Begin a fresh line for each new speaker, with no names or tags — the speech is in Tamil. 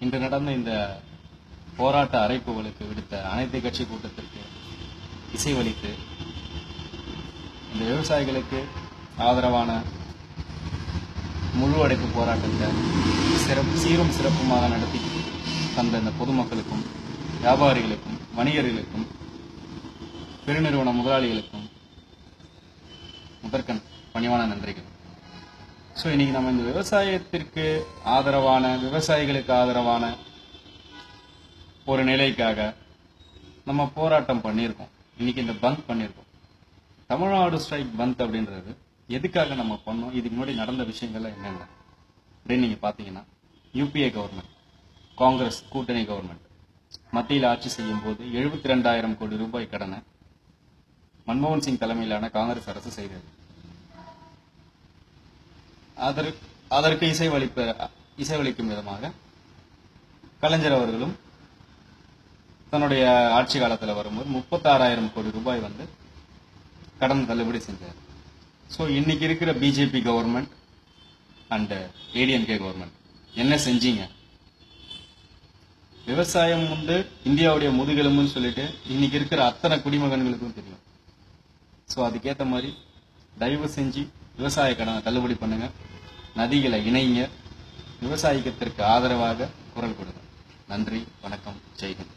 இன்று நடந்த இந்த போராட்ட அறைப்புகளுக்கு விடுத்த அனைத்து கட்சி கூட்டத்திற்கு இசைவளித்து இந்த விவசாயிகளுக்கு ஆதரவான முழு அடைப்பு போராட்டத்தை சிறப்பு சீரும் சிறப்புமாக நடத்தி தந்த இந்த பொதுமக்களுக்கும் வியாபாரிகளுக்கும் வணிகர்களுக்கும் பெருநிறுவன முதலாளிகளுக்கும் முதற்கண் பணிவான நன்றிகள். ஸோ இன்னைக்கு நம்ம இந்த விவசாயத்திற்கு ஆதரவான விவசாயிகளுக்கு ஆதரவான ஒரு நிலைக்காக நம்ம போராட்டம் பண்ணியிருக்கோம். இன்னைக்கு இந்த பந்த் பண்ணியிருக்கோம். தமிழ்நாடு ஸ்ட்ரைக் பந்த் அப்படின்றது எதுக்காக நம்ம பண்ணோம்? இதுக்கு முன்னாடி நடந்த விஷயங்கள்லாம் என்னென்ன? அப்படின்னு நீங்க பாத்தீங்கன்னா யூபிஏ கவர்மெண்ட் காங்கிரஸ் கூட்டணி கவர்மெண்ட் மத்தியில் ஆட்சி செய்யும் போது எழுபத்தி ரெண்டாயிரம் கோடி ரூபாய் கடனை மன்மோகன் சிங் தலைமையிலான காங்கிரஸ் அரசு செய்தது. அதற்கு அதற்கு இசைவளிப்ப இசைவளிக்கும் விதமாக கலைஞர் அவர்களும் தன்னுடைய ஆட்சி காலத்துல வரும்போது முப்பத்தாறாயிரம் கோடி ரூபாய் வந்து கடன் தள்ளுபடி செஞ்சார். ஸோ இன்னைக்கு இருக்கிற BJP government and ADMK government என்ன செஞ்சீங்க? விவசாயம் வந்து இந்தியாவுடைய முதுகெலும்புன்னு சொல்லிட்டு இன்னைக்கு இருக்கிற அத்தனை குடிமகன்களுக்கும் தெரியும். ஸோ அதுக்கேற்ற மாதிரி தயவு செஞ்சு விவசாய கடனை தள்ளுபடி பண்ணுங்க. நதிகளை இணைங்க. விவசாயிக்கத்திற்கு ஆதரவாக குரல் கொடுங்க. நன்றி வணக்கம் ஜெய்ஹிந்த்.